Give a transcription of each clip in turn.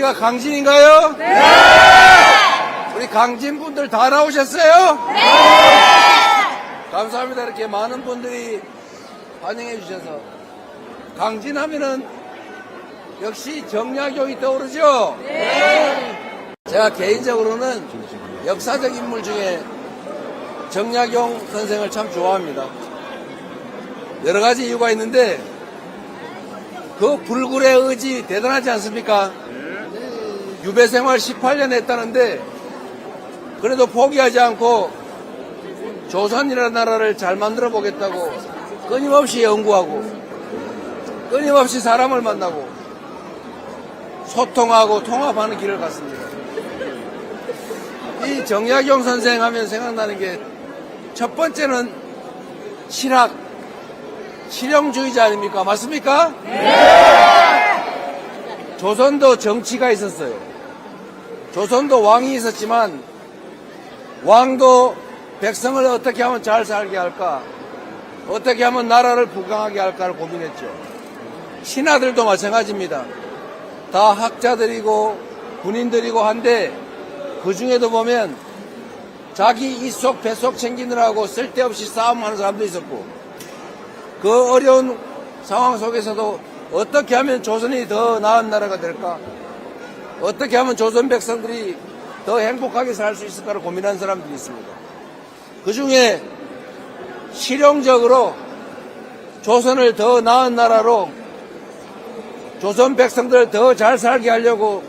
여기가 강진인가요? 네! 우리 강진 분들 다 나오셨어요? 네! 감사합니다. 이렇게 많은 분들이 반영해 주셔서. 강진 하면은 역시 정약용이 떠오르죠? 네! 제가 개인적으로는 역사적 인물 중에 정약용 선생을 참 좋아합니다. 여러 가지 이유가 있는데 그 불굴의 의지 대단하지 않습니까? 유배 생활 18년 했다는데 그래도 포기하지 않고 조선이라는 나라를 잘 만들어 보겠다고 끊임없이 연구하고 끊임없이 사람을 만나고 소통하고 통합하는 길을 갔습니다. 이 정약용 선생 하면 생각나는 게 첫 번째는 실학, 실용주의자 아닙니까? 맞습니까? 조선도 정치가 있었어요. 조선도 왕이 있었지만 왕도 백성을 어떻게 하면 잘 살게 할까? 어떻게 하면 나라를 부강하게 할까를 고민했죠. 신하들도 마찬가지입니다. 다 학자들이고 군인들이고 한데 그 중에도 보면 자기 이속 배속 챙기느라고 쓸데없이 싸움하는 사람도 있었고 그 어려운 상황 속에서도 어떻게 하면 조선이 더 나은 나라가 될까? 어떻게 하면 조선 백성들이 더 행복하게 살 수 있을까를 고민하는 사람들이 있습니다. 그 중에 실용적으로 조선을 더 나은 나라로 조선 백성들을 더 잘 살게 하려고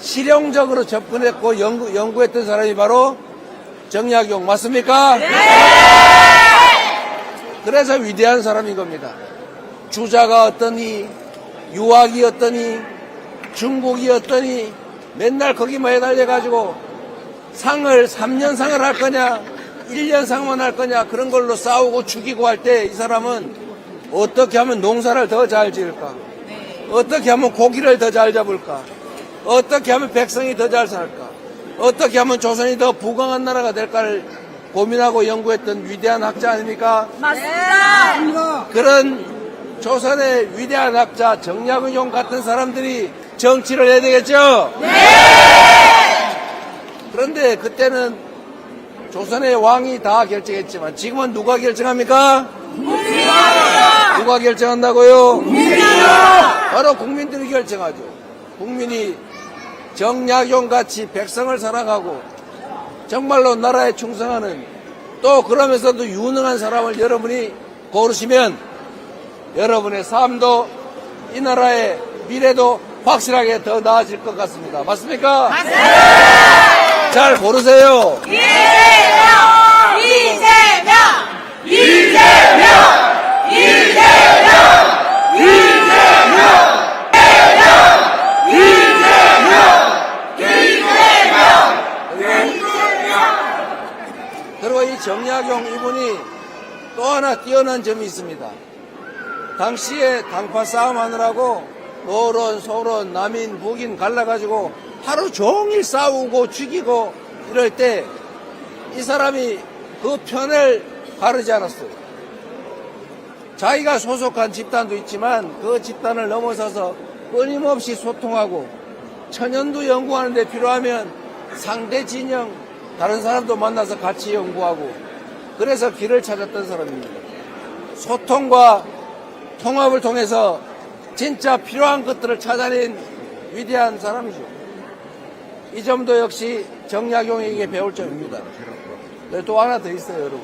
실용적으로 접근했고 연구, 연구했던 사람이 바로 정약용 맞습니까? 그래서 위대한 사람인 겁니다. 주자가 어떠니, 유학이 어떠니, 중국이 어떠니, 맨날 거기만 해달려가지고 상을 3년 상을 할 거냐, 1년 상만 할 거냐, 그런 걸로 싸우고 죽이고 할 때 이 사람은 어떻게 하면 농사를 더 잘 지을까? 어떻게 하면 고기를 더 잘 잡을까? 어떻게 하면 백성이 더 잘 살까? 어떻게 하면 조선이 더 부강한 나라가 될까를 고민하고 연구했던 위대한 학자 아닙니까? 맞습니다. 그런 조선의 위대한 학자 정약용 같은 사람들이 정치를 해야 되겠죠? 그런데 그때는 조선의 왕이 다 결정했지만 지금은 누가 결정합니까? 누가 결정한다고요? 바로 국민들이 결정하죠. 국민이 정약용 같이 백성을 사랑하고 정말로 나라에 충성하는 또 그러면서도 유능한 사람을 여러분이 고르시면 여러분의 삶도 이 나라의 미래도 확실하게 더 나아질 것 같습니다. 맞습니까? 맞습니다. 잘 고르세요. 이재명! 이재명! 그리고 이 정약용 이분이 또 하나 뛰어난 점이 있습니다. 당시에 당파 싸움 하느라고 노론, 소론, 남인, 북인 갈라가지고 하루 종일 싸우고 죽이고 이럴 때 이 사람이 그 편을 가르지 않았어요. 자기가 소속한 집단도 있지만 그 집단을 넘어서서 끊임없이 소통하고 천연도 연구하는데 필요하면 상대 진영 다른 사람도 만나서 같이 연구하고 그래서 길을 찾았던 사람입니다. 소통과 통합을 통해서 진짜 필요한 것들을 찾아낸 위대한 사람이죠. 이 점도 역시 정약용에게 배울 점입니다. 네, 또 하나 더 있어요, 여러분.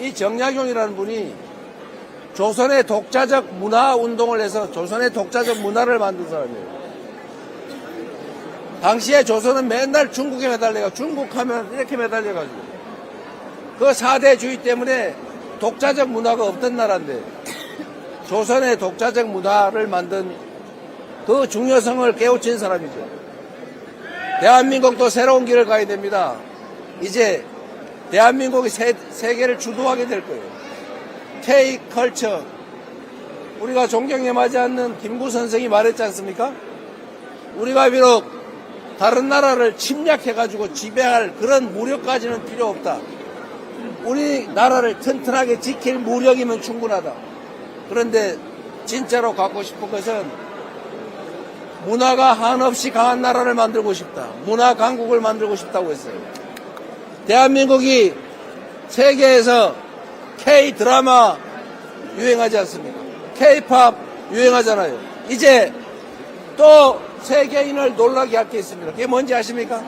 이 정약용이라는 분이 조선의 독자적 문화 운동을 해서 조선의 독자적 문화를 만든 사람이에요. 당시에 조선은 맨날 중국에 매달려가 중국 하면 이렇게 매달려가지고 그 사대주의 때문에 독자적 문화가 없던 나라인데 조선의 독자적 문화를 만든 그 중요성을 깨우친 사람이죠. 대한민국도 새로운 길을 가야 됩니다. 이제 대한민국이 세, 세계를 주도하게 될 거예요. K 컬처. 우리가 존경에 맞지 않는 김구 선생이 말했지 않습니까? 우리가 비록 다른 나라를 침략해가지고 지배할 그런 무력까지는 필요 없다. 우리 나라를 튼튼하게 지킬 무력이면 충분하다. 그런데 진짜로 갖고 싶은 것은 문화가 한없이 강한 나라를 만들고 싶다. 문화 강국을 만들고 싶다고 했어요. 대한민국이 세계에서 K 드라마 유행하지 않습니까? K 팝 유행하잖아요. 이제 또 세계인을 놀라게 할 게 있습니다. 그게 뭔지 아십니까?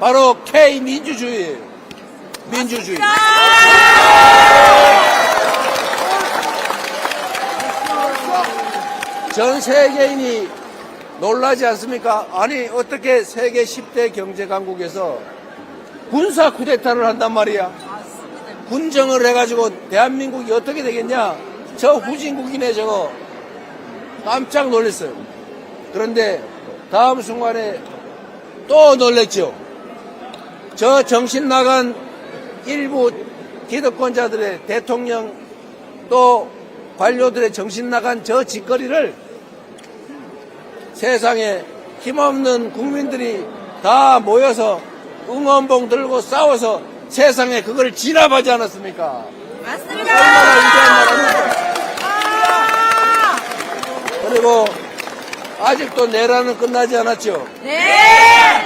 바로 K 민주주의예요. 민주주의. 전 세계인이 놀라지 않습니까? 아니 어떻게 세계 10대 경제 강국에서 군사 쿠데타를 한단 말이야. 군정을 해가지고 대한민국이 어떻게 되겠냐? 저 후진국이네 저거 깜짝 놀랐어요. 그런데 다음 순간에 또 놀랬죠. 저 정신 나간 일부 기득권자들의 대통령 또 관료들의 정신 나간 저 짓거리를 세상에 힘없는 국민들이 다 모여서 응원봉 들고 싸워서 세상에 그걸 진압하지 않았습니까? 맞습니다. 얼마나 위대한 나라입니까? 그리고 아직도 내란은 끝나지 않았죠. 네.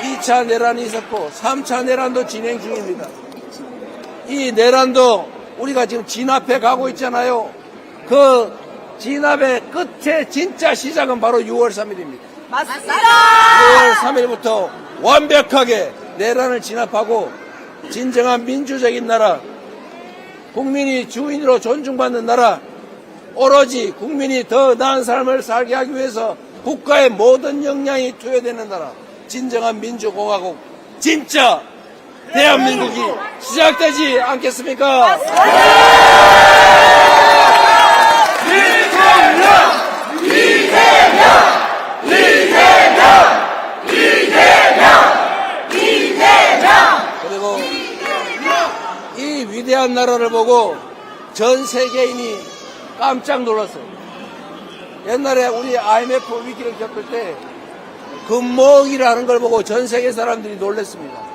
2차 내란이 있었고 3차 내란도 진행 중입니다. 이 내란도 우리가 지금 진압해 가고 있잖아요. 그 진압의 끝에 진짜 시작은 바로 6월 3일입니다. 맞습니다. 6월 3일부터 완벽하게 내란을 진압하고 진정한 민주적인 나라, 국민이 주인으로 존중받는 나라, 오로지 국민이 더 나은 삶을 살게 하기 위해서 국가의 모든 역량이 투여되는 나라, 진정한 민주공화국, 진짜 대한민국이 시작되지 않겠습니까? 그리고 이 위대한 나라를 보고 전 세계인이 깜짝 놀랐어요. 옛날에 우리 IMF 위기를 겪을 때 금모으기라는 걸 보고 전 세계 사람들이 놀랐습니다.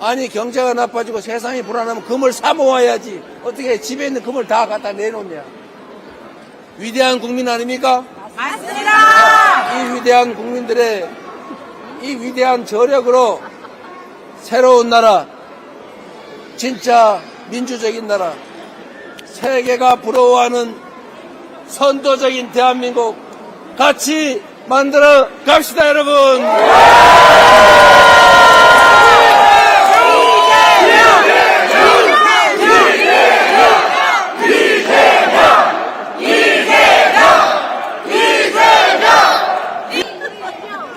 아니 경제가 나빠지고 세상이 불안하면 금을 사 모아야지 어떻게 집에 있는 금을 다 갖다 내놓냐. 위대한 국민 아닙니까? 맞습니다. 이 위대한 국민들의 이 위대한 저력으로 새로운 나라, 진짜 민주적인 나라, 세계가 부러워하는 선도적인 대한민국 같이 만들어 갑시다, 여러분!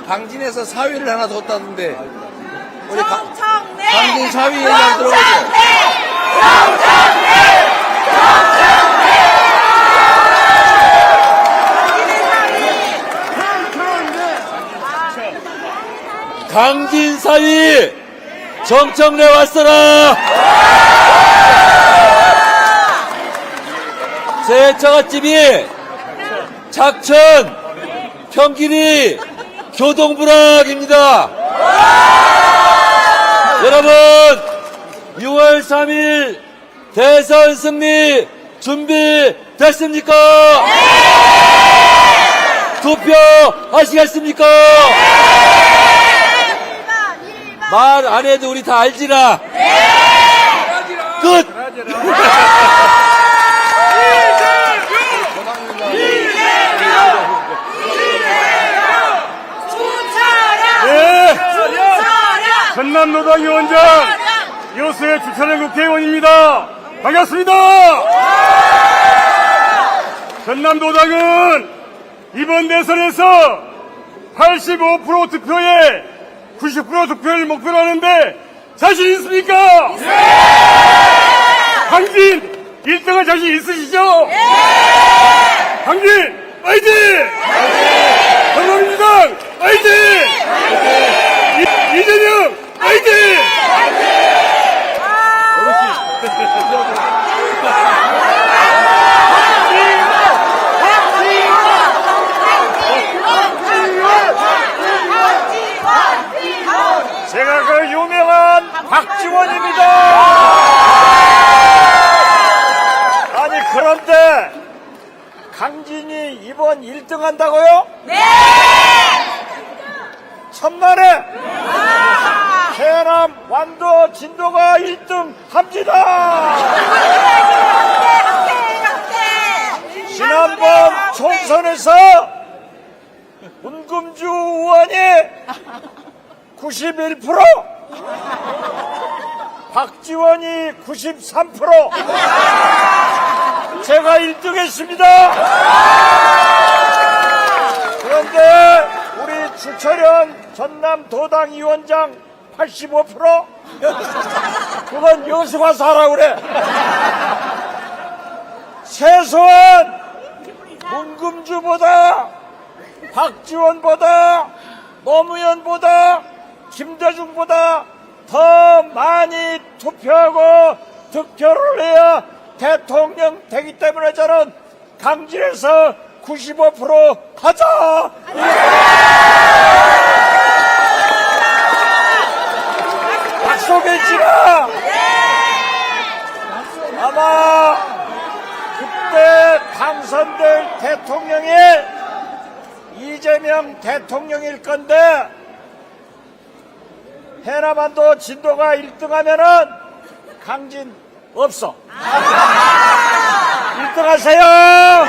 강진에서 사위를 하나 뒀다던데 우리 가- 청청래. 강진 사위 얘기한 들어보죠. 강진사위 정청래 왔어라. 제 처갓집이 작천 평길이 교동부락입니다. 여러분 6월 3일 대선 승리 준비됐습니까? 투표하시겠습니까? 말안 해도 우리 다 알지라. 끝. 주차량. 네, 주차량. 전남노당 위원장 여수의 주차장 국회의원입니다. 반갑습니다. 전남노당은 이번 대선에서 85% 득표에 90% 득표를 목표로 하는데 자신 있습니까? 강진 1등할 자신 있으시죠? 강진 화이팅! 더불어민주당 화이팅! 이- 이재명 화이팅! 제가 그 유명한 박지원입니다. 아니 그런데 강진이 이번 1등 한다고요? 네. 천만에 해남 완도 진도가 1등 합니다. 지난번 총선에서 문금주 의원이 91% 박지원이 93% 제가 1등 했습니다. 그런데 우리 주철현 전남 도당 위원장 85% 그건 여수가 사라 그래. 최소한 문금주보다 박지원보다 노무현보다 김대중보다 더 많이 투표하고 득표를 해야 대통령 되기 때문에 저는 강진에서 95% 하자! 약속했지라! 아마 그때 당선될 대통령이 이재명 대통령일 건데 해남반도 진도가 1등 하면은 강진 없어. 1등 하세요!